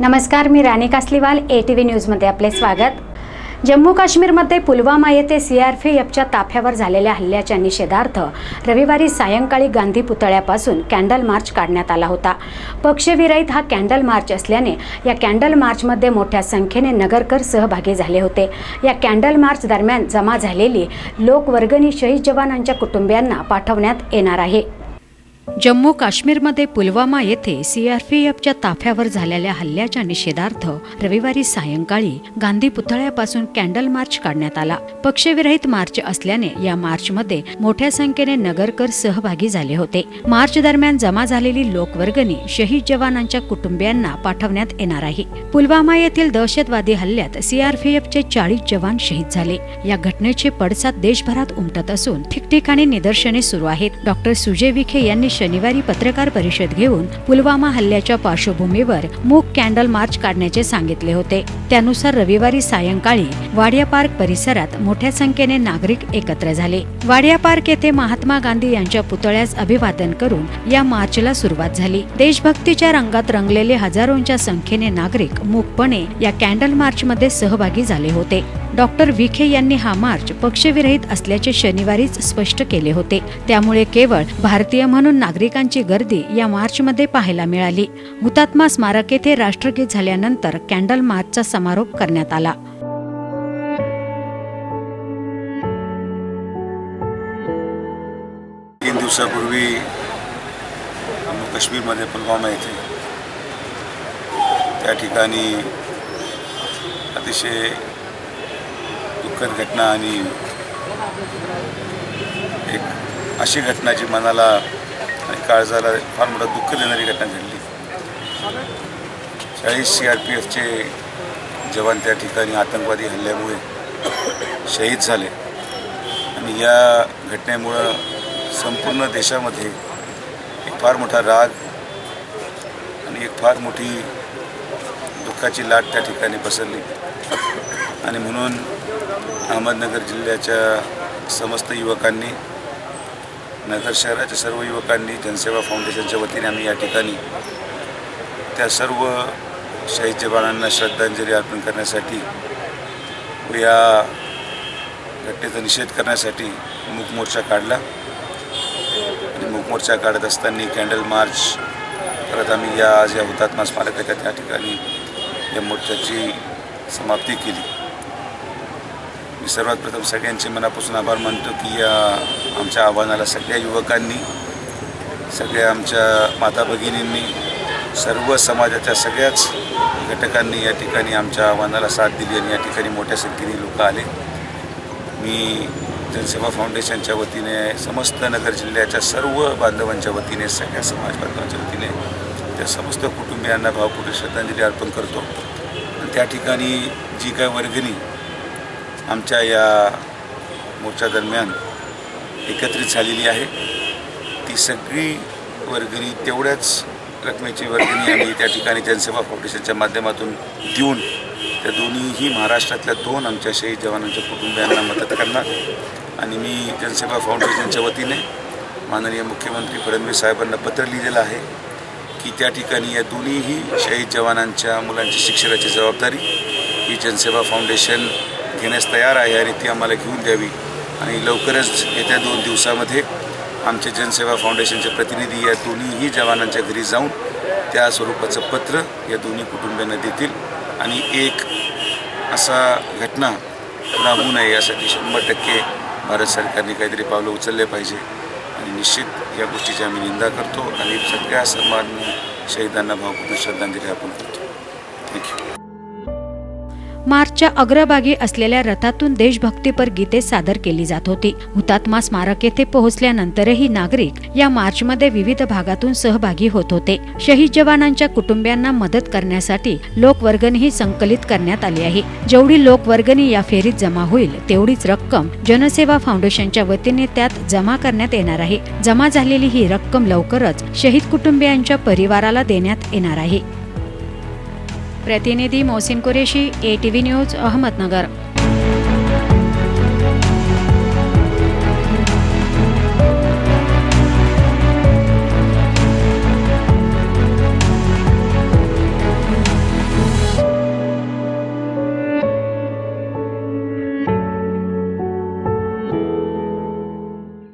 नमस्कार मी Rani Kasliwal A T V न्यूजमध्ये आपले स्वागत. जम्मू काश्मीरमध्ये पुलवामा येथे सी आर पी एफच्या ताफ्यावर झालेल्या हल्ल्याच्या निषेधार्थ रविवारी सायंकाळी गांधी पुतळ्यापासून कॅन्डल मार्च काढण्यात आला होता. पक्षविरहित हा कॅन्डल मार्च असल्याने या कॅन्डल मार्चमध्ये मोठ्या संख्येने नगरकर सहभागी झाले होते. या कॅन्डल मार्च दरम्यान जमा झालेली लोकवर्गणी शहीद जवानांच्या कुटुंबियांना पाठवण्यात येणार आहे. जम्मू काश्मीरमध्ये पुलवामा येथे सीआरपीएफच्या ताफ्यावर झालेल्या हल्ल्याच्या निषेधार्थ रविवारी सायंकाळी गांधी पुतळ्यापासून कॅन्डल मार्च काढण्यात आला. पक्षविरहित मार्च असल्याने या मार्चमध्ये मोठ्या संख्येने नगरकर सहभागी झाले होते. मार्च दरम्यान जमा झालेली लोकवर्गणी शहीद जवानांच्या कुटुंबियांना पाठवण्यात येणार आहे. पुलवामा येथील दहशतवादी हल्ल्यात सीआरपीएफचे चाळीस जवान शहीद झाले. या घटनेचे पडसाद देशभरात उमटत असून ठिकठिकाणी निदर्शने सुरू आहेत. डॉक्टर सुजय विखे यांनी शनिवारी पत्रकार परिषद घेऊन पुलवामा हल्ल्याच्या पार्श्वभूमीवर मूक कॅन्डल मार्च काढण्याचे सांगितले होते. त्यानुसार रविवारी सायंकाळी वाडिया पार्क परिसरात मोठ्या संख्येने नागरिक एकत्र झाले. वाडिया पार्क येथे महात्मा गांधी यांच्या पुतळ्यास अभिवादन करून या मार्चला सुरुवात झाली. देशभक्तीच्या रंगात रंगलेले हजारोंच्या संख्येने नागरिक मूकपणे या कॅन्डल मार्चमध्ये सहभागी झाले होते. डॉक्टर विखे यांनी हा मार्च पक्षविरहित असल्याचे शनिवारीच स्पष्ट केले होते. त्यामुळे केवळ भारतीय म्हणून नागरिकांची गर्दी या मार्चमध्ये पाहायला मिळाली. हुतात्मा स्मारक येथे राष्ट्रगीत झाल्यानंतर कॅन्डल मार्चचा समारोप करण्यात आला. तीन दिवसापूर्वी काश्मीरमध्ये पुलवामा येथे. त्या ठिकाणी अतिशय दुःखद घटना आणि एक अशी घटना जी मनाला आणि काळजाला फार मोठं दुःख देणारी घटना घडली. चाळीस सी आर पी एफचे जवान त्या ठिकाणी आतंकवादी हल्ल्यामुळे शहीद झाले. आणि या घटनेमुळं संपूर्ण देशामध्ये एक फार मोठा राग आणि एक फार मोठी दुःखाची लाट त्या ठिकाणी पसरली. आणि म्हणून अहमदनगर जिल्ह्याच्या समस्त युवकांनी नगर शहराच्या सर्व युवकांनी जनसेवा फाउंडेशनच्या वतीने आम्ही या ठिकाणी त्या सर्व शहीद जवानांना श्रद्धांजली अर्पण करण्यासाठी व या घटनेचा निषेध करण्यासाठी मूकमोर्चा काढला. आणि मूकमोर्चा काढत असताना कॅन्डल मार्च करत आम्ही या आज या हुतात्मा स्मारकाच्या त्या ठिकाणी या मोर्चाची समाप्ती केली. मी सर्वात प्रथम सगळ्यांचे मनापासून आभार मानतो की या आमच्या आव्हानाला सगळ्या युवकांनी सगळ्या आमच्या माता भगिनींनी सर्व समाजाच्या सगळ्याच घटकांनी या ठिकाणी आमच्या आव्हानाला साथ दिली आणि या ठिकाणी मोठ्या संख्येने लोक आले. मी जनसेवा फाउंडेशनच्या वतीने समस्त नगर जिल्ह्याच्या सर्व बांधवांच्या वतीने सगळ्या समाज बांधवांच्या वतीने त्या समस्त कुटुंबियांना भावपूर्ण श्रद्धांजली अर्पण करतो. त्या ठिकाणी जी काय वर्गणी आमच्या या मोर्चादरम्यान एकत्रित झालेली आहे. ती सगळी वर्गणी तेवढ्याच रकमेची वर्गणी आम्ही त्या ठिकाणी जनसेवा फाउंडेशनच्या माध्यमातून देऊन त्या दोन्हीही महाराष्ट्रातल्या दोन आमच्या शहीद जवानांच्या कुटुंबियांना मदत करणार. आणि मी जनसेवा फाउंडेशनच्या वतीने माननीय मुख्यमंत्री फडणवीस साहेबांना पत्र लिहिलेलं आहे की त्या ठिकाणी या दोन्हीही शहीद जवानांच्या मुलांची शिक्षणाची जबाबदारी ही जनसेवा फाउंडेशन घेण्यास तयार आहे आणि ती आम्हाला घेऊन द्यावी. आणि लवकरच येत्या दोन दिवसामध्ये आमचे जनसेवा फाउंडेशनचे प्रतिनिधी या दोन्हीही जवानांच्या घरी जाऊन त्या स्वरूपाचं पत्र या दोन्ही कुटुंबियांना देतील. आणि एक असा घटना पुन्हा होऊ नये यासाठी शंभर टक्के भारत सरकारने काहीतरी पावलं उचलले पाहिजे. आणि निश्चित या गोष्टीची आम्ही निंदा करतो आणि सगळ्या सन्मान शहीदांना भावपूर्ण श्रद्धांजली अर्पण करतो. थँक्यू मार्चच्या अग्रभागी असलेल्या रथातून देशभक्तीपर गीते सादर केली जात होती. हुतात्मा स्मारक येथे पोहोचल्यानंतरही नागरिक या मार्चमध्ये विविध भागातून सहभागी होत होते. शहीद जवानांच्या कुटुंबियांना मदत करण्यासाठी लोकवर्गणीही संकलित करण्यात आली आहे. जेवढी लोकवर्गणी या फेरीत जमा होईल तेवढीच रक्कम जनसेवा फाउंडेशनच्या वतीने त्यात जमा करण्यात येणार आहे. जमा झालेली ही रक्कम लवकरच शहीद कुटुंबियांच्या परिवाराला देण्यात येणार आहे. प्रतिनिधी Mohsin Qureshi A T V news Ahmednagar.